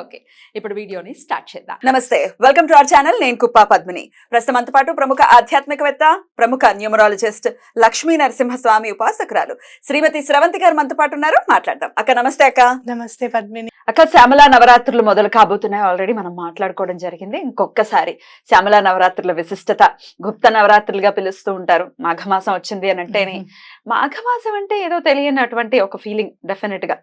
Okay ఇప్పుడు వీడియోని start చేద్దాం. నమస్తే వెల్కమ్ టు అవర్ ఛానల్. నేను కుప్పా పద్మిని. ప్రస్తుతం అంత పాటు ప్రముఖ ఆధ్యాత్మికవేత్త ప్రముఖ న్యూమరాలజిస్ట్ లక్ష్మీ నరసింహస్వామి ఉపాసకురాలు శ్రీమతి స్రవంతి గారు మనతో పాటు ఉన్నారు. మాట్లాడదాం. అక్క నమస్తే అక్క. నమస్తే పద్మిని. అక్క శ్యామల నవరాత్రులు మొదలు కాబోతున్నాయి ఆల్రెడీ. మనం మాట్లాడుకోవడం జరిగింది. ఇంకొకసారి శ్యామల నవరాత్రుల విశిష్టత గుప్త నవరాత్రులుగా పిలుస్తూ ఉంటారు. మాఘమాసం వచ్చింది అని అంటేనే మాఘమాసం అంటే ఏదో తెలియనటువంటి ఒక ఫీలింగ్ డెఫినెట్గా.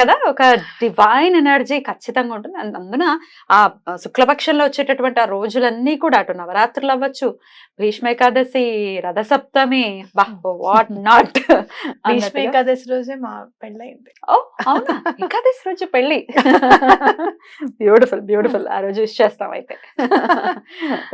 కదా? ఒక డివైన్ ఎనర్జీ ఖచ్చితంగా ఉంటుంది. అంద- అందున ఆ శుక్లపక్షంలో వచ్చేటటువంటి ఆ రోజులన్నీ కూడా అటు నవరాత్రులు అవ్వచ్చు. భీష్మ ఏకాదశి రథసప్తమి వాట్ నాట్ భీష్మ ఏకాదశి రోజే మా పెళ్ళయింది. అవునా? ఏకాదశి రోజు పెళ్ళి. బ్యూటిఫుల్ బ్యూటిఫుల్ ఆ రోజు విష్ చేస్తాం అయితే.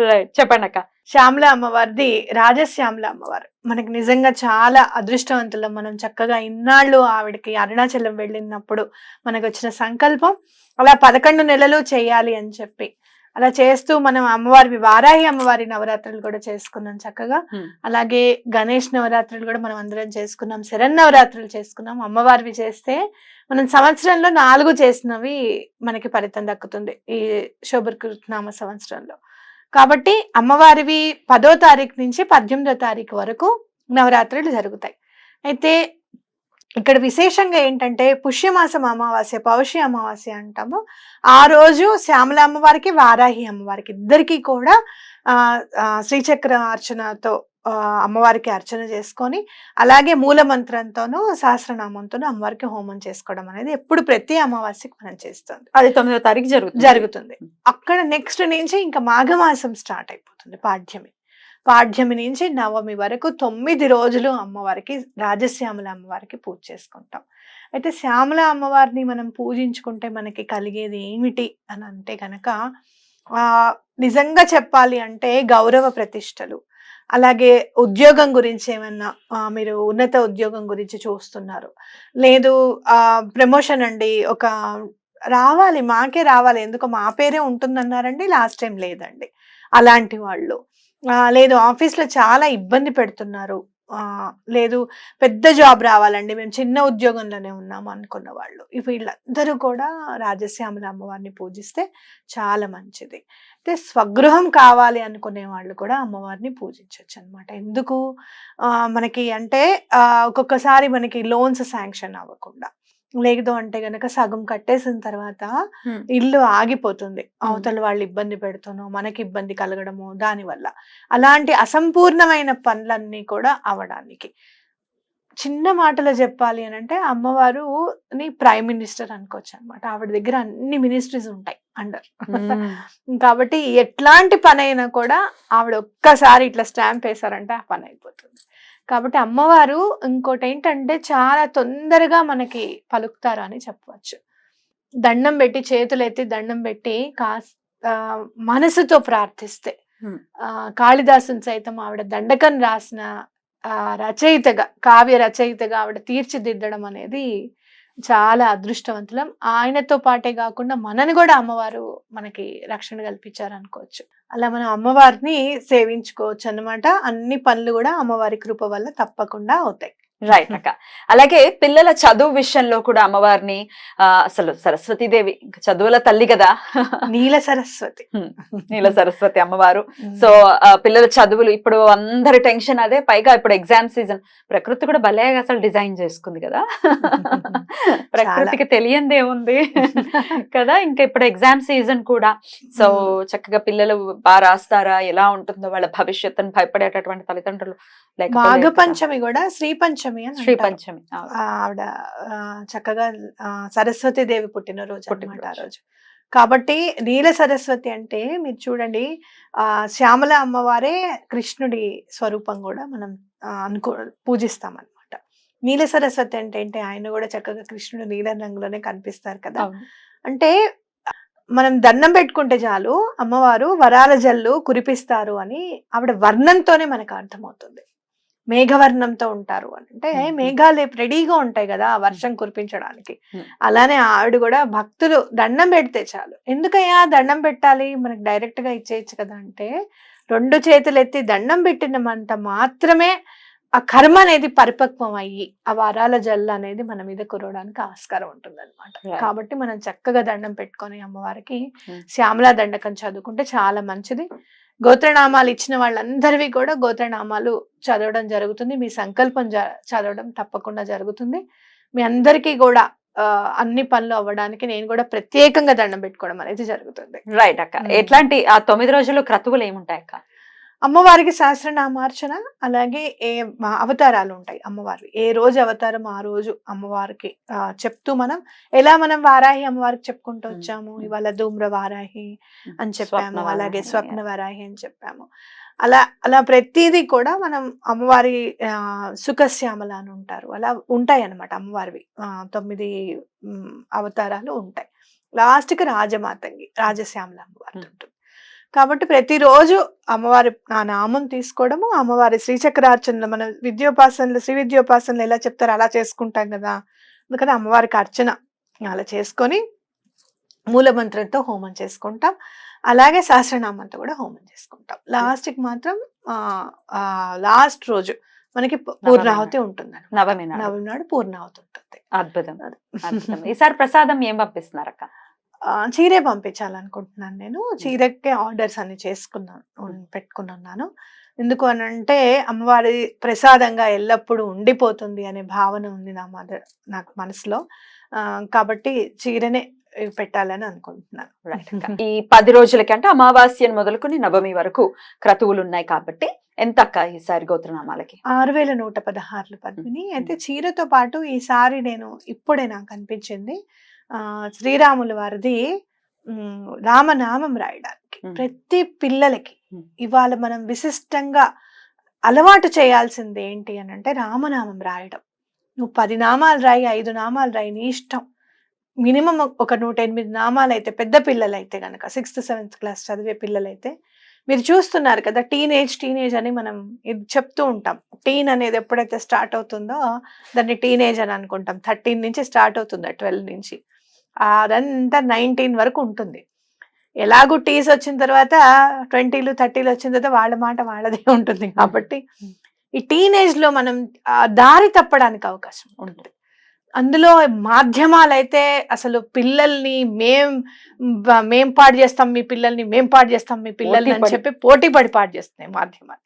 రైట్ చెప్పండి అక్క శ్యామల అమ్మవారిది రాజశ్యామల అమ్మవారు. మనకి నిజంగా చాలా అదృష్టవంతులం. మనం చక్కగా ఇన్నాళ్ళు ఆవిడకి అరుణాచలం వెళ్ళినప్పుడు మనకు వచ్చిన సంకల్పం అలా పదకొండు నెలలు చేయాలి అని చెప్పి. అలా చేస్తూ మనం అమ్మవారి వారాహి అమ్మవారి నవరాత్రులు కూడా చేసుకున్నాం చక్కగా. అలాగే గణేష్ నవరాత్రులు కూడా మనం అందరం చేసుకున్నాం. శరణ్ నవరాత్రులు చేసుకున్నాం. అమ్మవారివి చేస్తే మనం సంవత్సరంలో నాలుగు చేసినవి మనకి ఫలితం దక్కుతుంది ఈ శోభకృతనామ సంవత్సరంలో. కాబట్టి అమ్మవారివి పదో తారీఖు నుంచి పద్దెనిమిదో తారీఖు వరకు నవరాత్రులు జరుగుతాయి. అయితే ఇక్కడ విశేషంగా ఏంటంటే పుష్యమాసం అమావాస్య పౌషి అమావాస్య అంటాము. ఆ రోజు శ్యామల అమ్మవారికి వారాహి అమ్మవారికి ఇద్దరికీ కూడా శ్రీచక్ర అర్చనతో అమ్మవారికి అర్చన చేసుకొని అలాగే మూల మంత్రంతోనూ సహస్రనామంతోనూ అమ్మవారికి హోమం చేసుకోవడం అనేది ఎప్పుడు ప్రతి అమావాస్యకి మనం చేస్తుంది. అది తొమ్మిదో తారీఖు జరుగుతుంది. జరుగుతుంది. అక్కడ నెక్స్ట్ నుంచి ఇంకా మాఘమాసం స్టార్ట్ అయిపోతుంది పాడ్యమి. పాడ్యమి నుంచి నవమి వరకు తొమ్మిది రోజులు అమ్మవారికి రాజశ్యామల అమ్మవారికి పూజ చేసుకుంటాం. అయితే శ్యామల అమ్మవారిని మనం పూజించుకుంటే మనకి కలిగేది ఏమిటి అని అంటే కనుక ఆ నిజంగా చెప్పాలి అంటే గౌరవ ప్రతిష్టలు. అలాగే ఉద్యోగం గురించి ఏమన్నా మీరు ఉన్నత ఉద్యోగం గురించి చూస్తున్నారు. లేదు ప్రమోషన్ అండి ఒక రావాలి మాకే రావాలి ఎందుకు మా పేరే ఉంటుందన్నారండి లాస్ట్ టైం లేదండి. అలాంటి వాళ్ళు. లేదు ఆఫీస్లో చాలా ఇబ్బంది పెడుతున్నారు. లేదు పెద్ద జాబ్ రావాలండి. మేము చిన్న ఉద్యోగంలోనే ఉన్నాము అనుకున్న వాళ్ళు. వీళ్ళందరూ కూడా రాజశ్యామల అమ్మవారిని పూజిస్తే చాలా మంచిది. అయితే స్వగృహం కావాలి అనుకునే వాళ్ళు కూడా అమ్మవారిని పూజించవచ్చు అనమాట ఎందుకు మనకి అంటే ఒక్కొక్కసారి మనకి లోన్స్ శాంక్షన్ అవ్వకుండా. లేదు అంటే గనక సగం కట్టేసిన తర్వాత. ఇల్లు ఆగిపోతుంది. అవతల వాళ్ళు ఇబ్బంది పెడుతునో మనకి ఇబ్బంది కలగడము దానివల్ల అలాంటి అసంపూర్ణమైన పనులన్నీ కూడా అవడానికి చిన్న మాటలో చెప్పాలి అని అంటే అమ్మవారు ని ప్రైమ్ మినిస్టర్ అనుకోవచ్చు అనమాట ఆవిడ దగ్గర అన్ని మినిస్ట్రీస్ ఉంటాయి అండర్. కాబట్టి ఎట్లాంటి పని అయినా కూడా ఆవిడ ఒక్కసారి ఇట్లా స్టాంప్ వేశారంటే ఆ పని అయిపోతుంది. కాబట్టి అమ్మవారు ఇంకోటి ఏంటంటే చాలా తొందరగా మనకి పలుకుతారు అని చెప్పవచ్చు దండం పెట్టి చేతులు ఎత్తి దండం పెట్టి కాస్ ఆ, మనసుతో ప్రార్థిస్తే. ఆ కాళిదాసుని సైతం ఆవిడ దండకం రాసిన ఆ రచయితగా కావ్య రచయితగా ఆవిడ తీర్చిదిద్దడం అనేది చాలా అదృష్టవంతులం. ఆయనతో పాటే కాకుండా మనని కూడా అమ్మవారు మనకి రక్షణ కల్పించారు అనుకోవచ్చు. అలా మనం అమ్మవారిని సేవించుకోవచ్చు అన్నమాట అన్ని పనులు కూడా అమ్మవారి కృప వల్ల తప్పకుండా అవుతాయి. రైట్ అక్క. అలాగే పిల్లల చదువు విషయంలో కూడా అమ్మవారిని అసలు సరస్వతీదేవి చదువుల తల్లి కదా. నీల సరస్వతి. నీల సరస్వతి అమ్మవారు. సో పిల్లల చదువులు ఇప్పుడు అందరి టెన్షన్ అదే. పైగా ఇప్పుడు ఎగ్జామ్ సీజన్. ప్రకృతి కూడా భలే అసలు డిజైన్ చేసుకుంది కదా. ప్రకృతికి తెలియంది ఏముంది కదా. ఇంకా ఇప్పుడు ఎగ్జామ్ సీజన్ కూడా. సో చక్కగా పిల్లలు బాగా రాస్తారా? ఎలా ఉంటుందో వాళ్ళ భవిష్యత్తును భయపడేటటువంటి తల్లిదండ్రులు లేకపోలేదు మాఘ. పంచమి కూడా శ్రీ పంచమి అని శ్రీ. పంచమి ఆవిడ చక్కగా సరస్వతి దేవి పుట్టినరోజు అనమాట ఆ. రోజు కాబట్టి నీల సరస్వతి అంటే మీరు చూడండి ఆ శ్యామల అమ్మవారే కృష్ణుడి స్వరూపం కూడా మనం అనుకో పూజిస్తాం అనమాట నీల సరస్వతి అంటే ఏంటి ఆయన కూడా చక్కగా కృష్ణుడు నీల రంగులోనే కనిపిస్తారు కదా. అంటే మనం దండం పెట్టుకుంటే చాలు అమ్మవారు వరాల జల్లు కురిపిస్తారు అని ఆవిడ వర్ణంతోనే మనకు అర్థమవుతుంది మేఘవర్ణంతో ఉంటారు అని అంటే. మేఘాలు రెడీగా ఉంటాయి కదా వర్షం కురిపించడానికి. అలానే ఆవిడ కూడా భక్తులు దండం పెడితే చాలు ఎందుకయ్యా దండం పెట్టాలి మనకి డైరెక్ట్గా ఇచ్చేయచ్చు కదా అంటే రెండు చేతులు ఎత్తి దండం పెట్టినమంత మాత్రమే ఆ కర్మ అనేది పరిపక్వం అయ్యి ఆ వరాల జల్లు అనేది మన మీద కురవడానికి ఆస్కారం ఉంటుంది Right. కాబట్టి మనం చక్కగా దండం పెట్టుకొని అమ్మవారికి. శ్యామలా దండకం చదువుకుంటే చాలా మంచిది గోత్రనామాలు ఇచ్చిన వాళ్ళందరివి కూడా గోత్రనామాలు చదవడం జరుగుతుంది. మీ సంకల్పం చదవడం తప్పకుండా జరుగుతుంది. మీ అందరికీ కూడా అన్ని పనులు అవ్వడానికి నేను కూడా ప్రత్యేకంగా దండం పెట్టుకోవడం అనేది జరుగుతుంది. రైట్ అక్క. ఎట్లాంటి ఆ తొమ్మిది రోజులు క్రతువులు ఏముంటాయి అక్క అమ్మవారికి సహస్రనామార్చన అలాగే ఏ అవతారాలు ఉంటాయి అమ్మవారి ఏ రోజు అవతారం ఆ రోజు అమ్మవారికి ఆ, చెప్తూ మనం ఎలా మనం వారాహి అమ్మవారికి చెప్పుకుంటూ. వచ్చాము. ఇవాళ ధూమ్ర వారాహి అని చెప్పాము అలాగే స్వప్న వరాహి అని చెప్పాము. అలా అలా ప్రతిదీ కూడా మనం అమ్మవారి ఆ, సుఖశ్యామల అని ఉంటారు. అలా ఉంటాయి అన్నమాట అమ్మవారివి. ఆ, తొమ్మిది అవతారాలు ఉంటాయి. లాస్ట్కి రాజమాతంగి రాజశ్యామల అమ్మవారి. ఉంటుంది. కాబట్టి ప్రతిరోజు అమ్మవారి ఆ నామం తీసుకోవడము అమ్మవారి శ్రీచక్రార్చనలు మన విద్యోపాసనలు శ్రీ విద్యోపాసనలు ఎలా చెప్తారో అలా చేసుకుంటాం కదా. అందుకని అమ్మవారికి అర్చన అలా చేసుకొని మూలమంత్రంతో హోమం చేసుకుంటాం. అలాగే సహస్రనామంతో కూడా హోమం చేసుకుంటాం. లాస్ట్కి మాత్రం ఆ లాస్ట్ రోజు మనకి పూర్ణాహుతి ఉంటుంది నవమి. నవమి నాడు పూర్ణాహుతి ఉంటుంది. అద్భుతం. అద్భుతం. ఈసారి ప్రసాదం ఏం పంపిస్తున్నారు అక్క చీరే పంపించాలనుకుంటున్నాను నేను. చీరకే ఆర్డర్స్ అన్ని చేసుకున్నాను పెట్టుకున్నాను ఎందుకు అని అంటే అమ్మవారి ప్రసాదంగా ఎల్లప్పుడూ ఉండిపోతుంది అనే భావన ఉంది నా మదర్ నాకు మనసులో. కాబట్టి చీరనే పెట్టాలని అనుకుంటున్నాను. ఈ పది రోజులకి అంటే అమావాస్యను మొదలుకొని నవమి వరకు క్రతువులు ఉన్నాయి కాబట్టి ఎంత అక్క ఈసారి గోత్రనామాలకి? ఆరు వేల నూట పదహారులు పద్మిని. అయితే చీరతో పాటు ఈసారి నేను ఇప్పుడే నాకు అనిపించింది. శ్రీరాముల వారిది రామనామం రాయడానికి. ప్రతి పిల్లలకి. ఇవాళ మనం విశిష్టంగా అలవాటు చేయాల్సింది ఏంటి అని అంటే రామనామం రాయడం. నువ్వు పది నామాలు రాయి ఐదు నామాలు రాయి నీ ఇష్టం. మినిమం ఒక నూట ఎనిమిది నామాలు అయితే పెద్ద పిల్లలు అయితే కనుక సిక్స్త్ సెవెంత్ క్లాస్ చదివే పిల్లలైతే మీరు చూస్తున్నారు కదా టీనేజ్ టీనేజ్ అని మనం ఇది చెప్తూ ఉంటాం. టీన్ అనేది ఎప్పుడైతే స్టార్ట్ అవుతుందో దాన్ని టీనేజ్ అని అనుకుంటాం. థర్టీన్ నుంచి స్టార్ట్ అవుతుంది ట్వెల్వ్ నుంచి. అదంతా నైన్టీన్ వరకు ఉంటుంది. ఎలాగూ టీస్ వచ్చిన తర్వాత ట్వంటీలు థర్టీలు వచ్చిన తర్వాత వాళ్ళ మాట వాళ్ళదే ఉంటుంది కాబట్టి ఈ టీనేజ్లో మనం దారి తప్పడానికి అవకాశం ఉంటుంది. అందులో మాధ్యమాలు అయితే అసలు పిల్లల్ని మేం మేం పాడు చేస్తాం మీ పిల్లల్ని మేం పాడు చేస్తాం మీ పిల్లల్ని అని. చెప్పి పోటీ పడి పాడు చేస్తున్నాయి మాధ్యమాలు.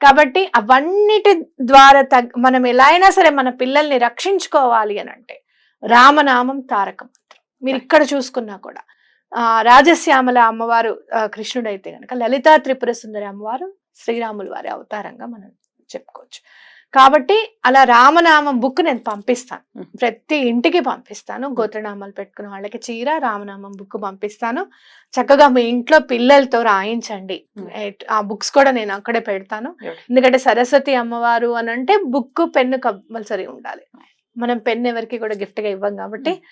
కాబట్టి అవన్నిటి ద్వారా తగ్ మనం ఎలా అయినా సరే మన పిల్లల్ని రక్షించుకోవాలి అని అంటే రామనామం తారక. మీరు ఇక్కడ చూసుకున్నా కూడా. ఆ రాజశ్యామల అమ్మవారు ఆ, కృష్ణుడైతే గనక లలితా త్రిపుర సుందరి అమ్మవారు శ్రీరాములు వారి అవతారంగా మనం చెప్పుకోవచ్చు. కాబట్టి అలా రామనామం బుక్ నేను పంపిస్తాను. ప్రతి ఇంటికి పంపిస్తాను. గోత్రనామాలు పెట్టుకున్న వాళ్ళకి చీర రామనామం బుక్ పంపిస్తాను. చక్కగా మీ ఇంట్లో పిల్లలతో రాయించండి. ఆ బుక్స్ కూడా నేను అక్కడే పెడతాను. ఎందుకంటే సరస్వతి అమ్మవారు అని అంటే బుక్ పెన్ను కంపల్సరీ ఉండాలి. మనం పెన్ ఎవరికి కూడా గిఫ్ట్గా ఇవ్వం కాబట్టి.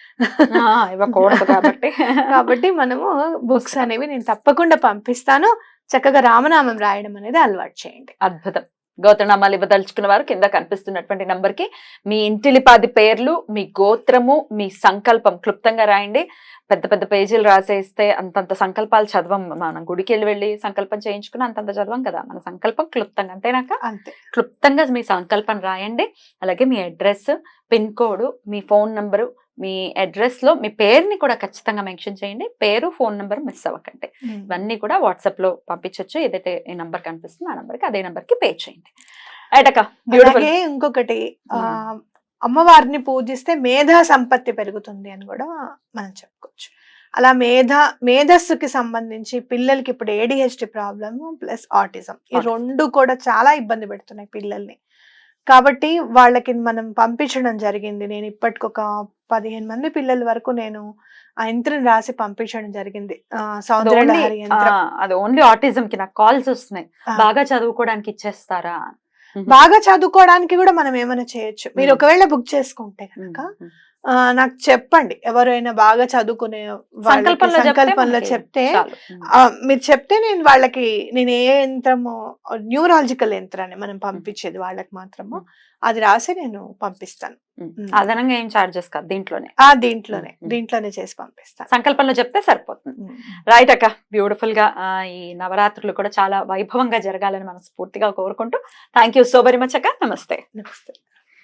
ఇవ్వకూడదు కాబట్టి. కాబట్టి మనము బుక్స్ అనేవి నేను తప్పకుండా పంపిస్తాను. చక్కగా రామనామం రాయడం అనేది అలవాటు చేయండి. అద్భుతం. గోత్రనామాలు ఇవ్వదలుచుకున్న వారు కింద కనిపిస్తున్నటువంటి నంబర్కి మీ ఇంటిలిపాది పేర్లు మీ గోత్రము మీ సంకల్పం క్లుప్తంగా రాయండి. పెద్ద పెద్ద పేజీలు రాసేస్తే అంతంత సంకల్పాలు చదవం. మనం గుడికి వెళ్ళి వెళ్ళి సంకల్పం చేయించుకుని అంతంత చదవం కదా. మన సంకల్పం క్లుప్తంగా అంతేనాక? అంతే. క్లుప్తంగా మీ సంకల్పం రాయండి. అలాగే మీ అడ్రస్ పిన్ కోడ్ మీ ఫోన్ నంబరు మీ అడ్రస్లో మీ పేరుని కూడా ఖచ్చితంగా మెన్షన్ చేయండి. పేరు ఫోన్ నంబర్ మిస్ అవ్వకండి. ఇవన్నీ కూడా వాట్సాప్లో పంపించవచ్చు ఏదైతే ఈ నంబర్ కనిపిస్తుందో ఆ నంబర్కి అదే నంబర్కి పే చేయండి. అలాగే ఇంకొకటి అమ్మవారిని పూజిస్తే మేధా సంపత్తి పెరుగుతుంది అని కూడా మనం చెప్పుకోవచ్చు. అలా మేధ మేధస్సుకి సంబంధించి పిల్లలకి ఇప్పుడు ఏడిహెచ్డి ప్రాబ్లమ్ ప్లస్ ఆటిజం ఈ. రెండు కూడా చాలా ఇబ్బంది పెడుతున్నాయి పిల్లల్ని. కాబట్టి వాళ్ళకి మనం పంపించడం జరిగింది. నేను ఇప్పటికొక పదిహేను మంది పిల్లల వరకు నేను ఆ యంత్రం రాసి పంపించడం జరిగింది. అది ఓన్లీ ఆటిజం కి నాకు కాల్స్ వస్తున్నాయి. బాగా చదువుకోవడానికి ఇచ్చేస్తారా? బాగా చదువుకోవడానికి కూడా మనం ఏమైనా చేయొచ్చు. మీరు. ఒకవేళ బుక్ చేసుకుంటే కనుక నాకు చెప్పండి ఎవరైనా బాగా చదువుకునే సంకల్పంలో చెప్తే మీరు చెప్తే నేను వాళ్ళకి నేను ఏ యంత్రము న్యూరాలజికల్ యంత్రాన్ని మనం పంపించేది వాళ్ళకి మాత్రము అది రాసి నేను పంపిస్తాను. అదనంగా ఏం చార్జెస్ కాదు దీంట్లోనే? ఆ దీంట్లోనే. దీంట్లోనే చేసి పంపిస్తాను. సంకల్పంలో చెప్తే సరిపోతుంది. రైట్ అక్క బ్యూటిఫుల్గా ఈ నవరాత్రులు కూడా చాలా వైభవంగా జరగాలని మనస్ఫూర్తిగా కోరుకుంటూ thank you so very much అక్క నమస్తే. నమస్తే.